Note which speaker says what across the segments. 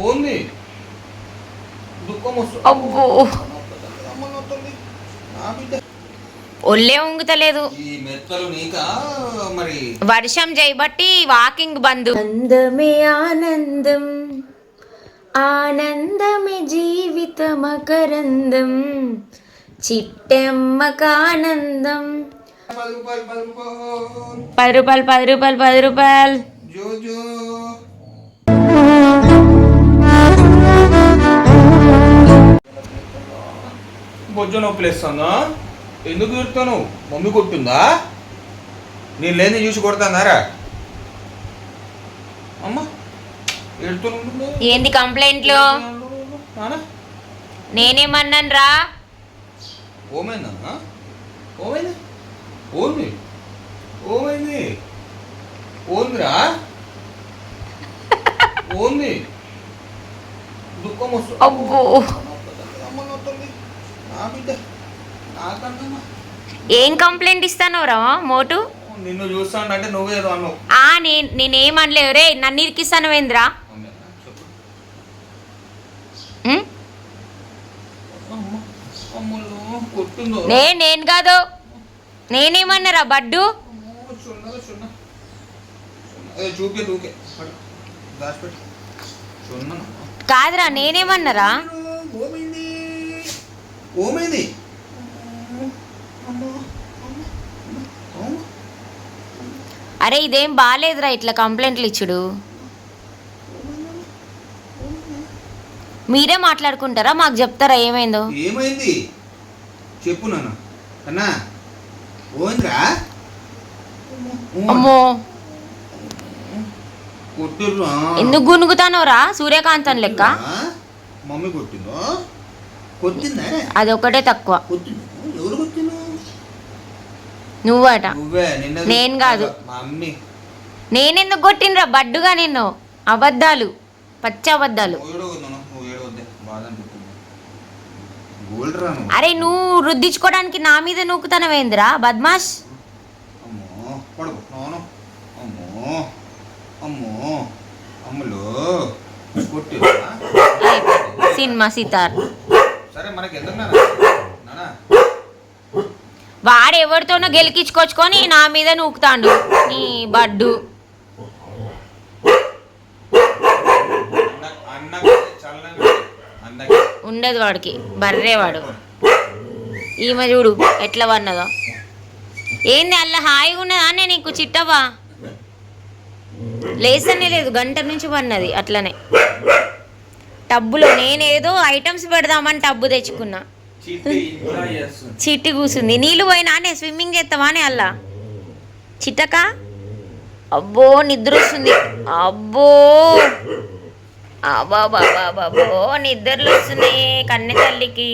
Speaker 1: ఓంది దుఃఖం వస్తుంది
Speaker 2: అబ్బో.
Speaker 1: నా బిడ్డ
Speaker 2: ఒళ్ళే ఉంగుతలేదు
Speaker 1: ఈ మెత్తలు నీక? మరి.
Speaker 2: వర్షం చేయబట్టి వాకింగ్ బంద్. అందమే ఆనందం ఆనందమే జీవితమకరందం చిట్టెమ్మకానందం.
Speaker 1: పది రూపాయలు పది రూపాయలు.
Speaker 2: పది రూపాయలు
Speaker 1: బొజ్జ నొప్పి లేస్తుందా ఎందుకు తిడతాను? మమ్మీ కొట్టిందా? నేను లేని చూసి కొడతానారా? అమ్మ ఎడుతున్నా
Speaker 2: ఏంది కంప్లైంట్లు? నేనేమన్నాను రా
Speaker 1: ఓమైందన్నా ఓమైంది? ఓంది ఓమైంది? ఓందిరా ఓంది దుఃఖం వస్తుంది
Speaker 2: అబ్బో
Speaker 1: అమ్మ నొస్తుంది. నా బిడ్డ నాకన్నా
Speaker 2: ఏం కంప్లైంట్ ఇస్తాను రా మోటు?
Speaker 1: నిన్ను చూస్తానంటే నువ్వేదో అన్నావు.
Speaker 2: ఆ నేను నేనేమనలేవు రే నన్ను ఇరికిస్తాను ఏంద్రా?
Speaker 1: కొట్టిందో?
Speaker 2: నే నేను కాదు. నేనేమన్నారా బడ్డు?
Speaker 1: అమ్మో, చున్నగా చున్న చున్న. ఏ, చూపే దూకే దాచిపెట్టి చున్న
Speaker 2: కాదురా నేనేమన్నారా
Speaker 1: ఓమైంది ఓమైంది?
Speaker 2: అరే ఇదేం బాగాలేదురా ఇట్లా కంప్లైంట్లు ఇచ్చుడు. మీరే మాట్లాడుకుంటారా? మాకు చెప్తారా? ఏమైందో?
Speaker 1: ఏమైంది? చెప్పు నాన్న. అన్నా
Speaker 2: అమ్మో.
Speaker 1: కొట్టిర్రా?
Speaker 2: ఎందుకు గునుగుతానోరా? సూర్యకాంతం లెక్క.
Speaker 1: మమ్మీ కొట్టిందో? కొట్టిందా
Speaker 2: అదొకటే తక్కువ నువ్వట నేను కాదు.
Speaker 1: మమ్మీ
Speaker 2: నేనెందుకు కొట్టినరా బడ్డుగా నిన్ను అబద్ధాలు పచ్చి అబద్ధాలు అరే నువ్వు రుద్దించుకోవడానికి నా మీద నూకుతానవేంద్రా బద్మాష్ సినిమా సితార్
Speaker 1: సరే మనకి ఎందుకు నాన్న నానా?
Speaker 2: వాడు ఎవరితోనో గెలికించుకొచ్చుకొని నా మీద నూకుతాండు. నీ బడ్డు. ఉండదు వాడికి. బర్రేవాడు ఈమె చూడు ఎట్లా వన్నదో ఏంది అల్ల హాయిగా ఉన్నదా నేను నీకు చిట్టవా లేసనే లేదు గంట నుంచి వన్నది అట్లనే. టబ్బులో నేనేదో ఐటమ్స్ పెడదామని టబ్బు తెచ్చుకున్నా.
Speaker 1: చిట్టి
Speaker 2: కూసుంది. నీళ్ళు పోయినా నేను స్విమ్మింగ్ చేస్తావా అని అల్లా? చిట్టక? అబ్బో నిద్ర వస్తుంది అబ్బో. అబ్బాబాబాబో నిద్రలు వస్తున్నాయి కన్నె తల్లికి.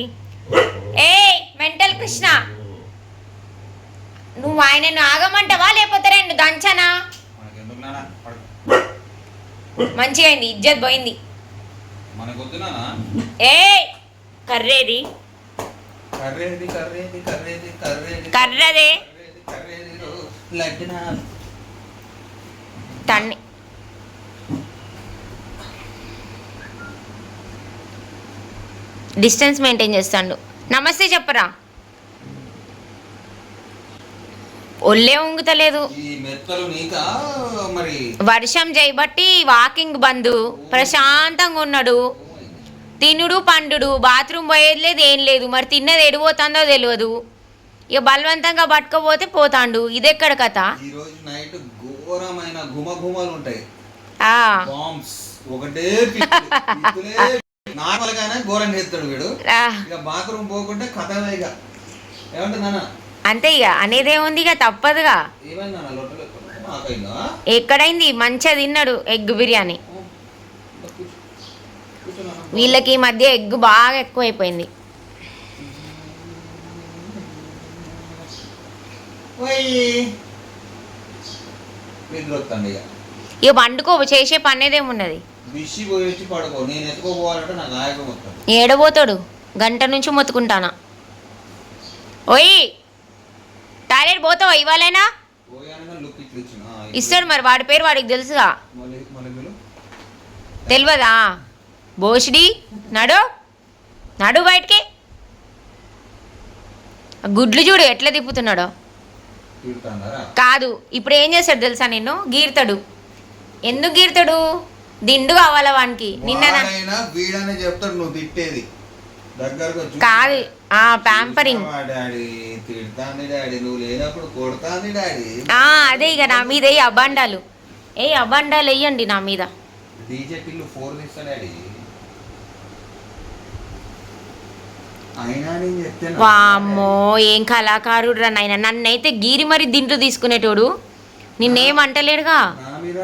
Speaker 2: ఏ మెంటల్ కృష్ణ. నువ్వు ఆయనను ఆగమంటావా లేకపోతే రెండు దంచనా? మంచిగా అయింది ఇజ్జత్ పోయింది. ఏ కర్రేది.
Speaker 1: కర్రేది కర్రేది కర్రేది కర్రేది.
Speaker 2: కర్రదే. తన్ని. డిస్టెన్స్ మెయింటైన్ చేస్తాడు. నమస్తే చెప్పరా. ఒళ్ళే ఉంగుతలేదు. వర్షం చేయబట్టి వాకింగ్ బంద్. ప్రశాంతంగా ఉన్నాడు. తినుడు పండుడు బాత్రూమ్ పోయేది లేదు ఏం లేదు. మరి తిన్నది ఎడిపోతుందో తెలియదు ఇక బలవంతంగా పట్టుకపోతే పోతాండు. ఇదెక్కడ కథ?
Speaker 1: ఈ రోజు నైట్ ఘోరమైన గుమగుమలు ఉంటాయి.
Speaker 2: ఆ,
Speaker 1: బాంబ్స్. ఒకటే నార్మల్ గానే ఘోరం చేస్తాడు వీడు.
Speaker 2: ఆ,
Speaker 1: ఇక బాత్రూమ్ పోకుంటే కథమే ఇక.
Speaker 2: అంతే తప్పదుగా. ఎక్కడైంది? మంచిగా తిన్నాడు ఎగ్ బిర్యానీ. వీళ్ళకి ఈ మధ్య ఎగ్ బాగా ఎక్కువైపోయింది.
Speaker 1: ఇక.
Speaker 2: పండుకో చేసే పనేదేమున్నది? ఏడబోతాడు. గంట నుంచి మొత్తుకుంటానా? ఓయ్. టాయిలెట్ పోతావా ఇవ్వాలైనా ఇస్తాడు మరి వాడి పేరు వాడికి తెలుసుగా. తెలియదా బోషిడి నడు. నడు బయటికి. గుడ్లు చూడు ఎట్లా తిప్పుతున్నాడో. కాదు ఇప్పుడు ఏం చేస్తాడు తెలుసా నిన్ను? గీర్తాడు. ఎందుకు గీర్తాడు? దిండు కావాలా వానికి? నిన్న
Speaker 1: చెప్తాడు నువ్వు తిట్టేది.
Speaker 2: కాదు ఆ ప్యాంపరింగ్. అదే ఇక నా మీద ఏ అబాండాలు. ఏ అబాండాలు వేయండి నా మీద.
Speaker 1: డీజే పిల్లు ఫోర్ డాడీ అయినా నేను చెప్తే
Speaker 2: వామ్మో ఏం కళాకారుడు రా నాయన? నన్నైతే గీరి మరి దింట్లు తీసుకునేటోడు. నిన్నేం అంటలేడుగా
Speaker 1: నా మీద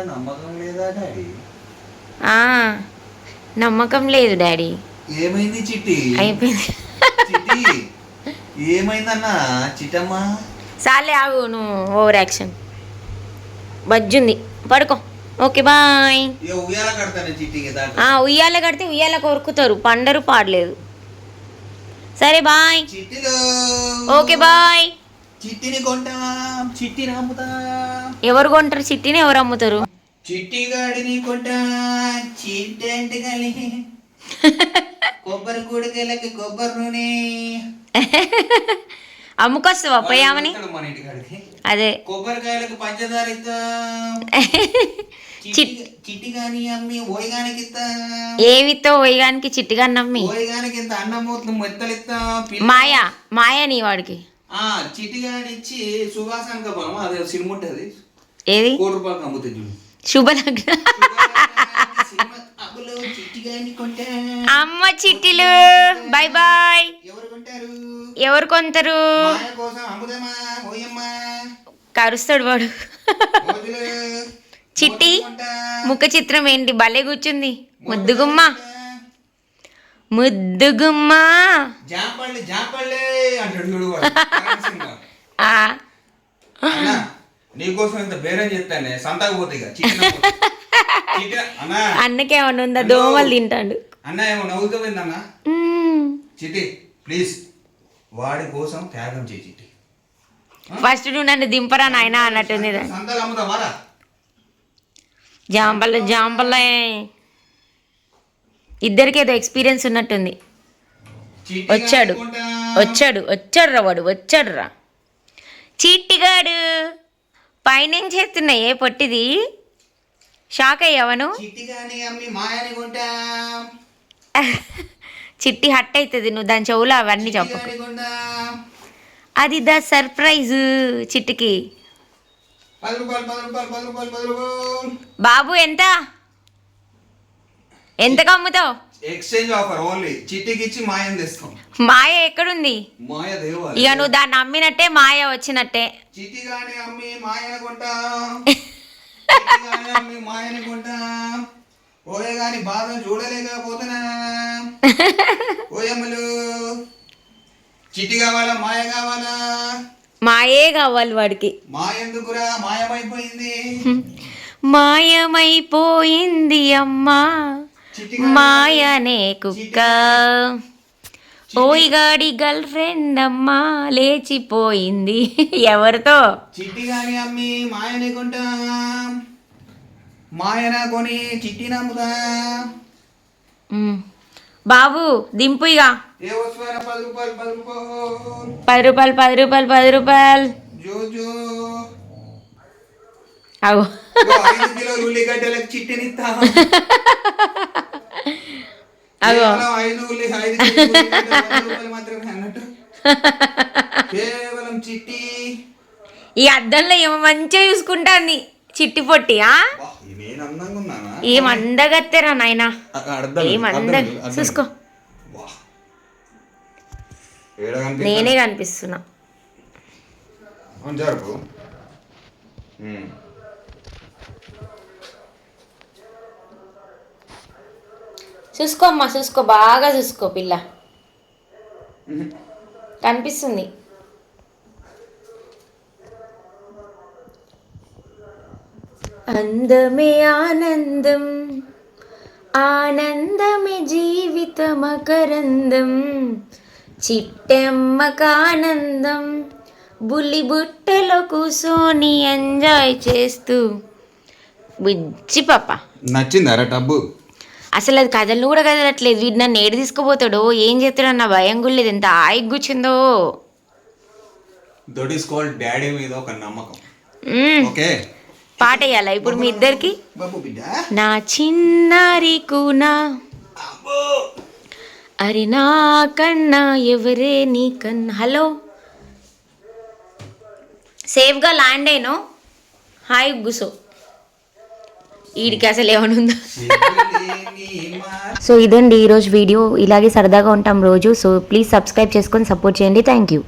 Speaker 1: నమ్మకం లేదా డాడీ? ఏమైంది చిట్టి?
Speaker 2: అయిపోయింది.
Speaker 1: ఏమైందన్నా? చిట్టమ్మా?
Speaker 2: సాలే ఆగు నువ్వు ఓవర్ యాక్షన్. బజ్జుంది. పడుకో. Okay bye.
Speaker 1: ఉయ్యాల
Speaker 2: కడితే ఉయ్యాల కొరుకుతారు. పండరు పాడలేదు. సరే బాయ్. Okay bye.
Speaker 1: చిట్టిని కొంటాం చిట్టిని అమ్ముతాం.
Speaker 2: ఎవరు కొంటారు చిట్టిని ఎవరు అమ్ముతారు?
Speaker 1: చిట్టి గాడిని కొంటా చిట్టి అంటే కలిగి కొబ్బరి కూడకెళ్ళకి కొబ్బరి నూనె.
Speaker 2: అమ్ముకొస్తావా పోయామని అదే.
Speaker 1: కొబ్బరికాయలకు పంచదార ఇస్తాం చిట్టి చిట్టి గాని అమ్మి ఓయగానికి ఇస్తాం
Speaker 2: ఏమితో పోయగానికి చిట్టిగా నమ్మి
Speaker 1: ఓయగానికి ఇంత పిల్ల-
Speaker 2: మాయా మాయా నీ వాడికి.
Speaker 1: ఆ చిట్టి గాని ఇచ్చి సువాసనక బామ అదే సినిమా ఉంటుంది.
Speaker 2: ఏది?
Speaker 1: కోటి రూపాయలకు అమ్ముతుంది చూడు.
Speaker 2: శుభలగ్న
Speaker 1: గాని
Speaker 2: అమ్మ చిట్టిలు. బాయ్ బాయ్
Speaker 1: ఎవరు కొంటారు?
Speaker 2: కరుస్తాడు వాడు. చిట్టి. ముఖ చిత్రం ఏంటి? భలే కూర్చుంది. ముద్దుగుమ్మ. ముద్దుగుమ్మ.
Speaker 1: నీకోసం ఇంత బేరం చెప్తానే
Speaker 2: అన్నకేమన్నా ఉందా? దోమలు తింటాడు.
Speaker 1: అన్న ఏమో ప్లీజ్. వాడి కోసం త్యాగం చేయి
Speaker 2: ఫస్ట్ నువ్వు నన్ను దింపరా నాయనా అన్నట్టుంది. ఇది.
Speaker 1: సంతలు అమ్ముతావారా
Speaker 2: జాంబల్ల జాంబల్ల. ఇద్దరికి ఏదో ఎక్స్పీరియన్స్ ఉన్నట్టుంది. వచ్చాడు. వచ్చాడు వచ్చాడు. రా వాడు. వచ్చాడు రా చీట్టిగాడు పైన చేస్తున్నాయే పొట్టిది? షాక్ అయ్యావను
Speaker 1: చిట్టి
Speaker 2: హట్ అవుతుంది నువ్వు దాని చెవులో అవన్నీ
Speaker 1: చిట్టి
Speaker 2: చెప్పు
Speaker 1: గాని కొంటా.
Speaker 2: అది ద సర్ప్రైజ్ చిట్టికి.
Speaker 1: పది రూపాయలు పది రూపాయలు పది రూపాయలు పది రూపాయలు.
Speaker 2: బాబు ఎంత? ఎంతకు అమ్ముతావు
Speaker 1: ఎక్స్చేంజ్ ఆఫర్ ఓన్లీ చిట్టికి ఇచ్చి మాయని తెస్తాం.
Speaker 2: మాయ ఎక్కడుంది?
Speaker 1: మాయ దేవాలి
Speaker 2: ఇక నువ్వు దాన్ని అమ్మినట్టే మాయ వచ్చినట్టే.
Speaker 1: చిట్టి గాని అమ్మి మాయని కొంటా. చిట్టి గాని అమ్మి ఓయే గాని బాధ చూడలేకపోతున్నా. ఓయమ్మలు చిట్టి కావాలా మాయ కావాలా?
Speaker 2: మాయే కావాలి వాడికి.
Speaker 1: మాయమైపోయింది.
Speaker 2: మాయమైపోయింది అమ్మా. మాయనే కుక్క. ఓయిగాడి గర్ల్ ఫ్రెండ్ అమ్మా లేచిపోయింది. ఎవరితో?
Speaker 1: చిట్టి గాని అమ్మి మాయని కొంటా. మాయన కొని చిట్టి నమ్ముతా.
Speaker 2: ఉమ్. బాబు దింపు ఇక
Speaker 1: ఏ వస్తువైనా పది రూపాయలు పది రూపాయలు.
Speaker 2: పది రూపాయలు పది రూపాయలు పది రూపాయలు.
Speaker 1: జో జో.
Speaker 2: అవు
Speaker 1: ఇగో ఐదు కిలోలు ఉల్లిగడ్డలకు చిట్టినిస్తా.
Speaker 2: అగో.
Speaker 1: కేవలం ఐదు ఉల్లి ఐదు కిలోలు ఉల్లిగడ్డలు పది రూపాయలు మాత్రమే అన్నట్టు. కేవలం చిట్టి.
Speaker 2: ఈ అద్దంలో ఏమో మంచిగా చూసుకుంటాంది చిట్టి పొట్టి ఆ?
Speaker 1: వా, నేను అందంగా ఉన్నానా?
Speaker 2: ఏం అందగత్తెరా నాయనా?
Speaker 1: అ- అర్థం
Speaker 2: ఏం
Speaker 1: అర్థం
Speaker 2: అంద
Speaker 1: అర్థం.
Speaker 2: చూసుకో? నేనే కనిపిస్తున్నా.
Speaker 1: జరుపు.
Speaker 2: చూసుకో అమ్మా చూసుకో బాగా చూసుకో పిల్ల. కనిపిస్తుంది. అందమే ఆనందం ఆనందమే జీవితమకరందం. చిట్టెమ్మకానందం. బుల్లి బుట్టలో కూసోని ఎంజాయ్ చేస్తూ. బుజ్జి పాప.
Speaker 1: నచ్చిందారా టబ్బు?
Speaker 2: అసలు అది కదలను కూడా కదలట్లేదు. వీడు నన్ను ఏడు తీసుకుపోతాడో ఏం చేస్తాడో నా భయం కూడా లేదు. ఎంత ఆయిగ్ కూర్చుందో.
Speaker 1: దట్ ఈస్ కాల్డ్ డాడీ మీద ఒక నమ్మకం.
Speaker 2: మ్మ్.
Speaker 1: ఓకే.
Speaker 2: పాట వేయాలా? ఇప్పుడు మీ ఇద్దరికి? నా చిన్నారి కూనా? అరే నా కన్నా ఎవరే నీ కన్నా? హలో? సేఫ్గా ల్యాండ్ అయినో? హాయ్ గుసో. వీడికి అసలు ఏమనుందా
Speaker 1: ఉందా?
Speaker 2: సో ఇదండి ఈరోజు వీడియో. ఇలాగే సరదాగా ఉంటాం రోజు. సో ప్లీజ్ సబ్స్క్రైబ్ చేసుకొని సపోర్ట్ చేయండి. Thank you.